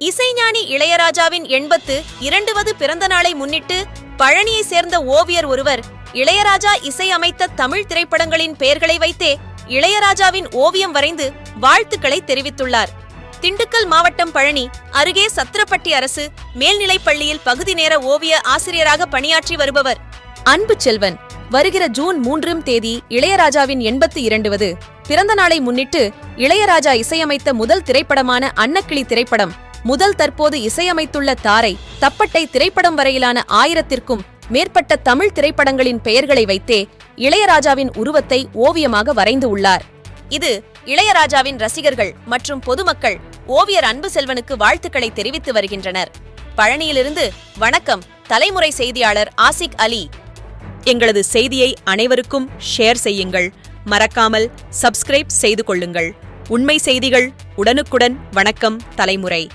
இசைஞானி இளையராஜாவின் எண்பத்து இரண்டுவது பிறந்த நாளை முன்னிட்டு பழனியை சேர்ந்த ஓவியர் ஒருவர் இளையராஜா இசையமைத்த தமிழ் திரைப்படங்களின் பெயர்களை வைத்தே இளையராஜாவின் ஓவியம் வரைந்து வாழ்த்துக்களை தெரிவித்துள்ளார். திண்டுக்கல் மாவட்டம் பழனி அருகே சத்திரப்பட்டி அரசு மேல்நிலைப் பள்ளியில் பகுதி நேர ஓவிய ஆசிரியராக பணியாற்றி வருபவர். அன்பு செல்வன் வருகிற ஜூன் மூன்றாம் தேதி இளையராஜாவின் எண்பத்து இரண்டுவது பிறந்த நாளை முன்னிட்டு இளையராஜா இசையமைத்த முதல் திரைப்படமான அன்னக்கிளி திரைப்படம் முதல் தற்போது இசையமைத்துள்ள தாரை தப்பட்டை திரைப்படம் வரையிலான ஆயிரத்திற்கும் மேற்பட்ட தமிழ் திரைப்படங்களின் பெயர்களை வைத்தே இளையராஜாவின் உருவத்தை ஓவியமாக வரைந்து உள்ளார். இது இளையராஜாவின் ரசிகர்கள் மற்றும் பொதுமக்கள் ஓவியர் அன்பு செல்வனுக்கு வாழ்த்துக்களை தெரிவித்து வருகின்றனர். பழனியிலிருந்து வணக்கம் தலைமுறை செய்தியாளர் ஆசிக் அலி. எங்களது செய்தியை அனைவருக்கும் ஷேர் செய்யுங்கள். மறக்காமல் சப்ஸ்கிரைப் செய்து கொள்ளுங்கள். உண்மை செய்திகள் உடனுக்குடன் வணக்கம் தலைமுறை.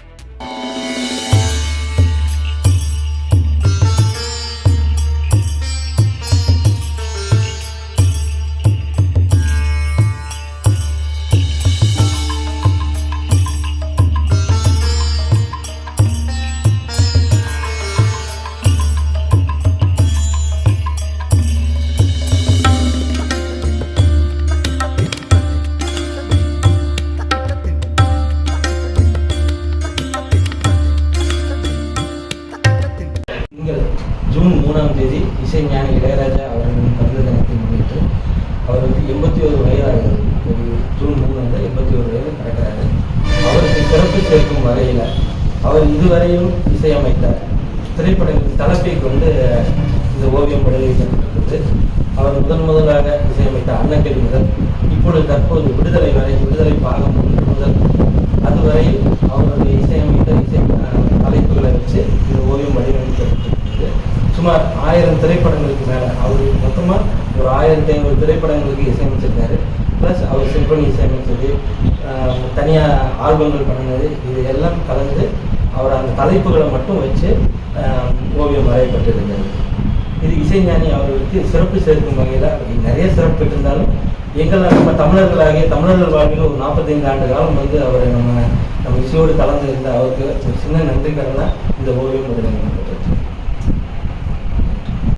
மூணாம் தேதி இசைஞானி இளையராஜா அவர்களின் பிறந்த தினத்தை முன்னிட்டு அவருக்கு எண்பத்தி ஒரு வயதாகிறது ஒரு ஜூன் மூணு வந்து எண்பத்தி ஒரு வயது கடக்கிறாரு. அவருக்கு சிறப்பு சேர்க்கும் வகையில் அவர் இதுவரையும் இசையமைத்த திரைப்படங்களின் தலைப்பை கொண்டு இந்த ஓவியம் வெளியிடப்பட்டிருக்கிறது அவர் முதன் முதலாக இசையமைத்த அன்னக்கல் முதல் இப்பொழுது தற்போது விடுதலை வரை விடுதலை பாகம் ஒன்று முதல் அதுவரை அவருடைய இசையமைத்த இசை தலைப்புகளை வச்சு இந்த ஓவியம் வடிவமைக்கப்பட்டிருக்கிறது. சுமார் ஆயிரம் திரைப்படங்களுக்கு மேலே. அவர் மொத்தமாக ஒரு ஆயிரத்தி ஐநூறு திரைப்படங்களுக்கு இசையமைச்சிருக்காரு. ப்ளஸ் அவர் சிம்பனி இசையமைச்சது தனியாக ஆல்பங்கள் பண்ணினது இது எல்லாம் கலந்து அவர் அந்த தலைப்புகளை மட்டும் வச்சு ஓவியம் வரையப்பட்டிருந்தார் இது இசைஞானி அவர்களுக்கு சிறப்பு சேர்க்கும் வகையில் நிறைய சிறப்பு இருந்தாலும் எங்கள் நம்ம தமிழர்களாகிய தமிழர்கள் வாழ்வில் ஒரு நாற்பத்தைந்து ஆண்டு காலம் வந்து அவரை நம்ம நம்ம இசையோடு கலந்து இருந்த அவருக்கு ஒரு சின்ன நன்றிக்கரனாக இந்த ஓவியம் வடிவமைக்கப்பட்டது